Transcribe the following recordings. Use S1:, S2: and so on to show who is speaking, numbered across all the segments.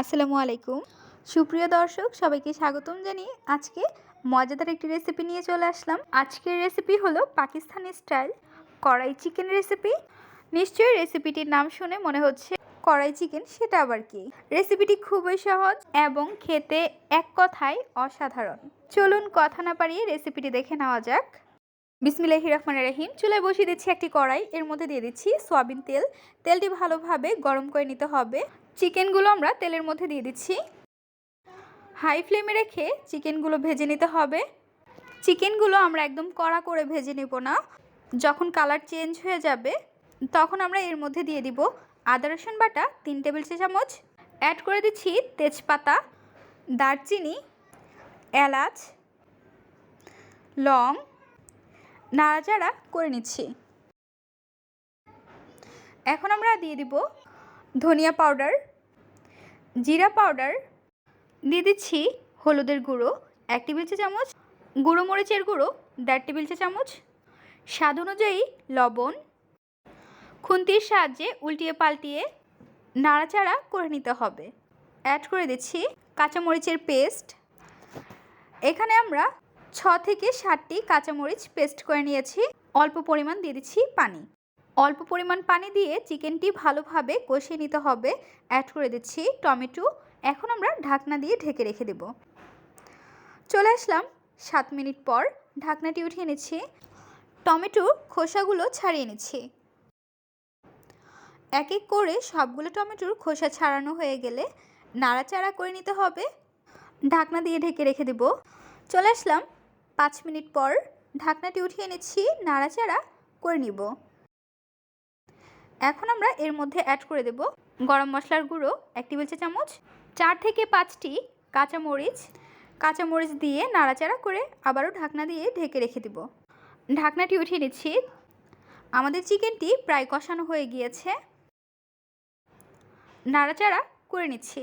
S1: আসসালামু আলাইকুম। সুপ্রিয় দর্শক, সবাইকে স্বাগতম জানিয়ে আজকে মজাদার একটি রেসিপি নিয়ে চলে আসলাম। আজকের রেসিপি হলো Pakistani style kadai chicken recipe নিশ্চয়ই রেসিপিটির নাম শুনে মনে হচ্ছে কড়াই চিকেন সেটা আবার কি? রেসিপিটি খুবই সহজ এবং খেতে এক কথায় অসাধারণ। চলুন কথা না পারিয়ে রেসিপিটি দেখে নেওয়া যাক। বিসমিল্লাহি রহমান রহিম, চুলায় বসিয়ে দিচ্ছি একটি কড়াই। এর মধ্যে দিয়ে দিচ্ছি সয়াবিন তেল। তেলটি ভালোভাবে গরম করে নিতে হবে। চিকেনগুলো আমরা তেলের মধ্যে দিয়ে দিচ্ছি। হাই ফ্লেমে রেখে চিকেনগুলো ভেজে নিতে হবে। চিকেনগুলো আমরা একদম কড়া করে ভেজে নেব না। যখন কালার চেঞ্জ হয়ে যাবে, তখন আমরা এর মধ্যে দিয়ে দিব আদা, রসুন বাটা, তিন টেবিল চা চামচ। অ্যাড করে দিচ্ছি তেজপাতা, দারচিনি, এলাচ, লং। নাড়াচাড়া করে নিচ্ছি। এখন আমরা দিয়ে দিব ধনিয়া পাউডার, জিরা পাউডার, দিয়ে দিচ্ছি হলুদের গুঁড়ো, এক টেবিল চা চামচ, গুঁড়ো মরিচের গুঁড়ো, দেড় টেবিল চা চামচ, স্বাদ অনুযায়ী লবণ, খুন্তির সাহায্যে উল্টিয়ে পাল্টিয়ে নাড়াচাড়া করে নিতে হবে। অ্যাড করে দিচ্ছি কাঁচামরিচের পেস্ট এখানে আমরা ছ থেকে ষাটটি কাঁচামরিচ পেস্ট করে নিয়েছি। অল্প পরিমাণ দিয়ে দিচ্ছি পানি। অল্প পরিমাণ পানি দিয়ে চিকেনটি ভালোভাবে কষিয়ে নিতে হবে। অ্যাড করে দিচ্ছি টমেটো। এখন আমরা ঢাকনা দিয়ে ঢেকে রেখে দেব। চলে আসলাম সাত মিনিট পর ঢাকনাটি উঠিয়ে নিচ্ছি। টমেটোর খোসাগুলো ছাড়িয়ে নিচ্ছি। এক এক করে সবগুলো টমেটোর খোসা ছাড়ানো হয়ে গেলে নাড়াচাড়া করে নিতে হবে। ঢাকনা দিয়ে ঢেকে রেখে দেব। চলে আসলাম পাঁচ মিনিট পর ঢাকনাটি উঠিয়ে নিচ্ছি, নাড়াচাড়া করে নিব। এখন আমরা এর মধ্যে অ্যাড করে দেব গরম মশলার গুঁড়ো, এক টেবিল চা চামচ, চার থেকে পাঁচটি কাঁচামরিচ কাঁচামরিচ দিয়ে নাড়াচাড়া করে আবারও ঢাকনা দিয়ে ঢেকে রেখে দেব। ঢাকনাটি উঠিয়ে নিচ্ছি। আমাদের চিকেনটি প্রায় কষানো হয়ে গিয়েছে। নাড়াচাড়া করে নিচ্ছি।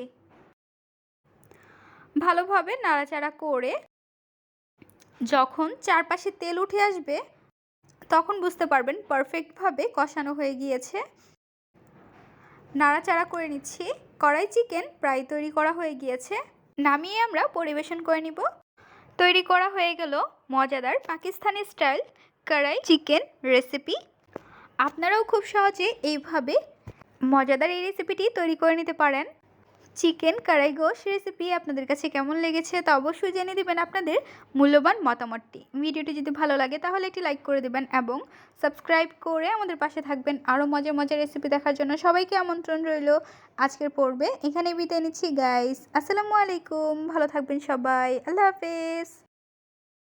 S1: ভালোভাবে নাড়াচাড়া করে যখন চারপাশে তেল উঠে আসবে তখন বুঝতে পারবেন পারফেক্টভাবে কষানো হয়ে গিয়েছে। নাড়াচাড়া করে নিচ্ছি। কড়াই চিকেন প্রায় তৈরি করা হয়ে গিয়েছে। নামিয়ে আমরা পরিবেশন করে নিব। তৈরি করা হয়ে গেল মজাদার Pakistani style kadai chicken recipe আপনারাও খুব সহজে এইভাবে মজাদার এই রেসিপিটি তৈরি করে নিতে পারেন। চিকেন কড়াই গোশ রেসিপি আপনাদের কাছে কেমন লেগেছে তা অবশ্যই জেনে দেবেন আপনাদের মূল্যবান মতামতটি। ভিডিওটি যদি ভালো লাগে তাহলে একটি লাইক করে দেবেন এবং সাবস্ক্রাইব করে আমাদের পাশে থাকবেন। আরও মজার মজার রেসিপি দেখার জন্য সবাইকে আমন্ত্রণ রইল আজকের পর্বে। এখানে বিদায় নিচ্ছি গাইস আসসালামু আলাইকুম। ভালো থাকবেন সবাই। আল্লাহ হাফেজ।